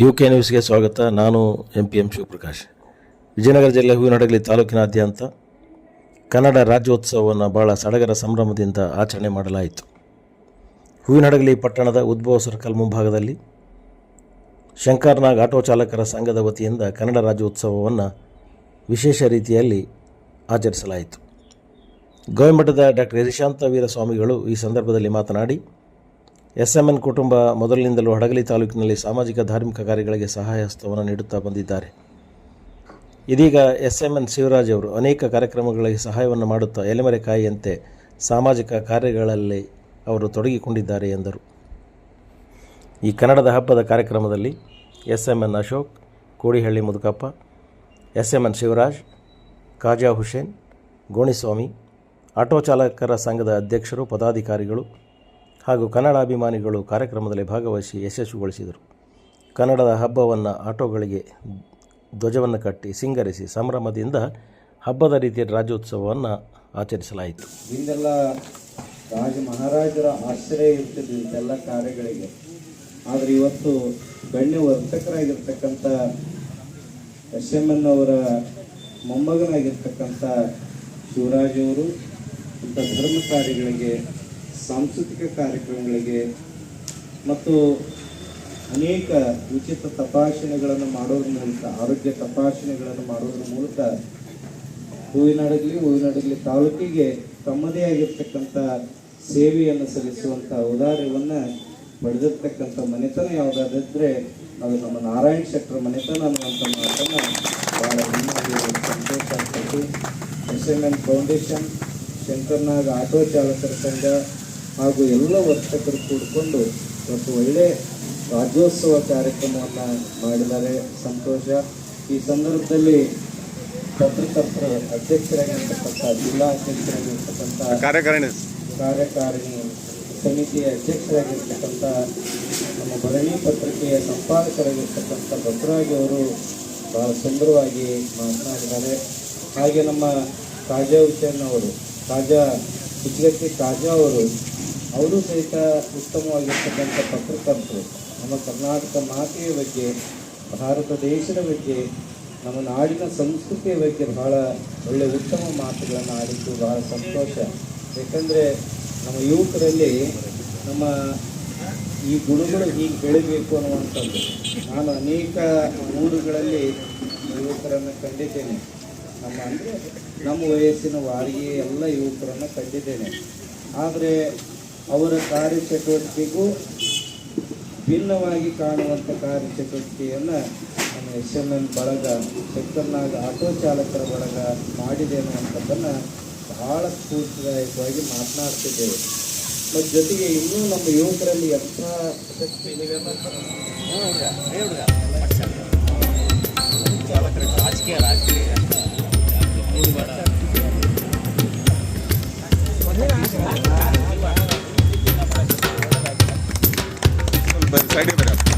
U K ನ್ಯೂಸ್ಗೆ ಸ್ವಾಗತ. ನಾನು M P M Shivaprakash. Vijayanagara ಜಿಲ್ಲೆ ಹೂವಿನಡಗಲಿ ತಾಲೂಕಿನಾದ್ಯಂತ ಕನ್ನಡ ರಾಜ್ಯೋತ್ಸವವನ್ನು ಭಾಳ ಸಡಗರ ಸಂಭ್ರಮದಿಂದ ಆಚರಣೆ ಮಾಡಲಾಯಿತು. ಹೂವಿನಡಗಲಿ ಪಟ್ಟಣದ ಉದ್ಭವ ಸರ್ಕಲ್ ಮುಂಭಾಗದಲ್ಲಿ ಶಂಕರ್ನಾಗ್ ಆಟೋ ಚಾಲಕರ ಸಂಘದ ವತಿಯಿಂದ ಕನ್ನಡ ರಾಜ್ಯೋತ್ಸವವನ್ನು ವಿಶೇಷ ರೀತಿಯಲ್ಲಿ ಆಚರಿಸಲಾಯಿತು. ಗವಿಮಠದ ಡಾಕ್ಟರ್ ಯಶಾಂತ ವೀರಸ್ವಾಮಿಗಳು ಈ ಸಂದರ್ಭದಲ್ಲಿ ಮಾತನಾಡಿ ಎಸ್ ಕುಟುಂಬ ಮೊದಲಿನಿಂದಲೂ ಹಡಗಲಿ ತಾಲೂಕಿನಲ್ಲಿ ಸಾಮಾಜಿಕ ಧಾರ್ಮಿಕ ಕಾರ್ಯಗಳಿಗೆ ಸಹಾಯ ಹಸ್ತವನ್ನು ನೀಡುತ್ತಾ ಬಂದಿದ್ದಾರೆ. ಇದೀಗ ಎಸ್ ಶಿವರಾಜ್ ಅವರು ಅನೇಕ ಕಾರ್ಯಕ್ರಮಗಳಿಗೆ ಸಹಾಯವನ್ನು ಮಾಡುತ್ತಾ ಎಲೆಮರೆ ಕಾಯಿಯಂತೆ ಸಾಮಾಜಿಕ ಕಾರ್ಯಗಳಲ್ಲಿ ಅವರು ತೊಡಗಿಕೊಂಡಿದ್ದಾರೆ ಎಂದರು. ಈ ಕನ್ನಡದ ಹಬ್ಬದ ಕಾರ್ಯಕ್ರಮದಲ್ಲಿ S M N Ashok, Kodihalli Mudukappa S M N Shivaraj, Khaja Hussain, Goniswamy, auto ಚಾಲಕರ ಸಂಘದ ಅಧ್ಯಕ್ಷರು, ಪದಾಧಿಕಾರಿಗಳು ಹಾಗೂ ಕನ್ನಡ ಅಭಿಮಾನಿಗಳು ಕಾರ್ಯಕ್ರಮದಲ್ಲಿ ಭಾಗವಹಿಸಿ ಯಶಸ್ವಿಗೊಳಿಸಿದರು. ಕನ್ನಡದ ಹಬ್ಬವನ್ನು ಆಟೋಗಳಿಗೆ ಧ್ವಜವನ್ನು ಕಟ್ಟಿ ಸಿಂಗರಿಸಿ ಸಂಭ್ರಮದಿಂದ ಹಬ್ಬದ ರೀತಿಯ ರಾಜ್ಯೋತ್ಸವವನ್ನು ಆಚರಿಸಲಾಯಿತು. ಹಿಂದೆಲ್ಲ ರಾಜ ಮಹಾರಾಜರ ಆಶ್ರಯ ಇರ್ತಿದ್ದು ಇಂತೆಲ್ಲ ಕಾರ್ಯಗಳಿಗೆ. ಆದರೆ ಇವತ್ತು ಗಣ್ಯ ವರ್ತಕರಾಗಿರ್ತಕ್ಕಂಥ ಎಸ್ ಎಂ ಎನ್ ಅವರ ಮೊಮ್ಮಗನಾಗಿರ್ತಕ್ಕಂಥ ಶಿವರಾಜವರು ಇಂಥ ಧರ್ಮ ಕಾರ್ಯಗಳಿಗೆ ಸಾಂಸ್ಕೃತಿಕ ಕಾರ್ಯಕ್ರಮಗಳಿಗೆ ಮತ್ತು ಅನೇಕ ಉಚಿತ ತಪಾಸಣೆಗಳನ್ನು ಮಾಡೋದ್ರ ಮೂಲಕ, ಆರೋಗ್ಯ ತಪಾಸಣೆಗಳನ್ನು ಮಾಡೋದ್ರ ಮೂಲಕ ಹೂವಿನಡಗಲಿ ಹೂವಿನಡಗಲಿ ತಾಲೂಕಿಗೆ ತಮ್ಮದೇ ಆಗಿರ್ತಕ್ಕಂಥ ಸೇವೆಯನ್ನು ಸಲ್ಲಿಸುವಂಥ ಉದಾರ್ಯವನ್ನು ಪಡೆದಿರ್ತಕ್ಕಂಥ ಮನೆತನ ಯಾವುದಾದ್ರೆ ಅದು ನಮ್ಮ ನಾರಾಯಣ ಶೆಟ್ಟರ ಮನೆತನ ಅನ್ನುವಂಥ ಮಾತನ್ನು ಭಾಳ ಸಂತೋಷ ಆಗ್ತದೆ. S M N foundation Shankarnag auto ಚಾಲಕರ ಸಂಘ ಹಾಗೂ ಎಲ್ಲ ವರ್ತಕರು ಕೂಡಿಕೊಂಡು ಒಂದು ಒಳ್ಳೆ ರಾಜ್ಯೋತ್ಸವ ಕಾರ್ಯಕ್ರಮವನ್ನು ಮಾಡಿದ್ದಾರೆ ಸಂತೋಷ. ಈ ಸಂದರ್ಭದಲ್ಲಿ ಪತ್ರಕರ್ತರ ಅಧ್ಯಕ್ಷರಾಗಿರ್ತಕ್ಕಂಥ ಜಿಲ್ಲಾ ಅಧ್ಯಕ್ಷರಾಗಿರ್ತಕ್ಕಂಥ ಕಾರ್ಯಕಾರಿಣಿ. ಕಾರ್ಯಕಾರಿಣಿ ಸಮಿತಿಯ ಅಧ್ಯಕ್ಷರಾಗಿರ್ತಕ್ಕಂಥ ನಮ್ಮ ಭರಣಿ ಪತ್ರಿಕೆಯ ಸಂಪಾದಕರಾಗಿರ್ತಕ್ಕಂಥ ಬಸವರಾಜ್ ಅವರು ಬಹಳ ಸುಂದರವಾಗಿ ಮಾತನಾಡಿದ್ದಾರೆ. ಹಾಗೆ ನಮ್ಮ ಕಾಜಾ ಹುಸೇನ್ ಅವರು ಕಾಜಾ ಕುಚಗತ್ತಿ ಕಾಜಾ ಅವರು ಅವರು ಸಹಿತ ಉತ್ತಮವಾಗಿರ್ತಕ್ಕಂಥ ಪತ್ರಕರ್ತರು ನಮ್ಮ ಕರ್ನಾಟಕ ಮಾತೆಯ ಬಗ್ಗೆ, ಭಾರತ ದೇಶದ ಬಗ್ಗೆ, ನಮ್ಮ ನಾಡಿನ ಸಂಸ್ಕೃತಿಯ ಬಗ್ಗೆ ಬಹಳ ಒಳ್ಳೆಯ ಉತ್ತಮ ಮಾತುಗಳನ್ನು ಆಡಿದ್ದು ಬಹಳ ಸಂತೋಷ. ಯಾಕಂದರೆ ನಮ್ಮ ಯುವಕರಲ್ಲಿ ನಮ್ಮ ಈ ಗುಣಗಳು ಹೀಗೆ ಬೆಳಿಬೇಕು ಅನ್ನುವಂಥದ್ದು. ನಾನು ಅನೇಕ ಊರುಗಳಲ್ಲಿ ಯುವಕರನ್ನು ಕಂಡಿದ್ದೇನೆ. ನಮ್ಮ ಅಂದರೆ ನಮ್ಮ ವಯಸ್ಸಿನ ವಾರಿಗೆ ಎಲ್ಲ ಯುವಕರನ್ನು ಕಂಡಿದ್ದೇನೆ. ಆದರೆ ಅವರ ಕಾರ್ಯಚಟುವಟಿಕೆಗೂ ಭಿನ್ನವಾಗಿ ಕಾಣುವಂಥ ಕಾರ್ಯಚಟುವಟಿಕೆಯನ್ನು ನಮ್ಮ ಎಸ್ ಎಂ ಎನ್ ಬಳಗ ಸೆಕ್ಟರ್ನಾಗ ಆಟೋ ಚಾಲಕರ ಬಳಗ ಮಾಡಿದೆ ಅನ್ನುವಂಥದ್ದನ್ನು ಬಹಳ ಸ್ಫೂರ್ತಿದಾಯಕವಾಗಿ ಮಾತನಾಡ್ತಿದ್ದೇವೆ. ಮತ್ತು ಜೊತೆಗೆ ಇನ್ನೂ ನಮ್ಮ ಯುವಕರಲ್ಲಿ ಎಂಥ ಶಕ್ತಿ साइड में रख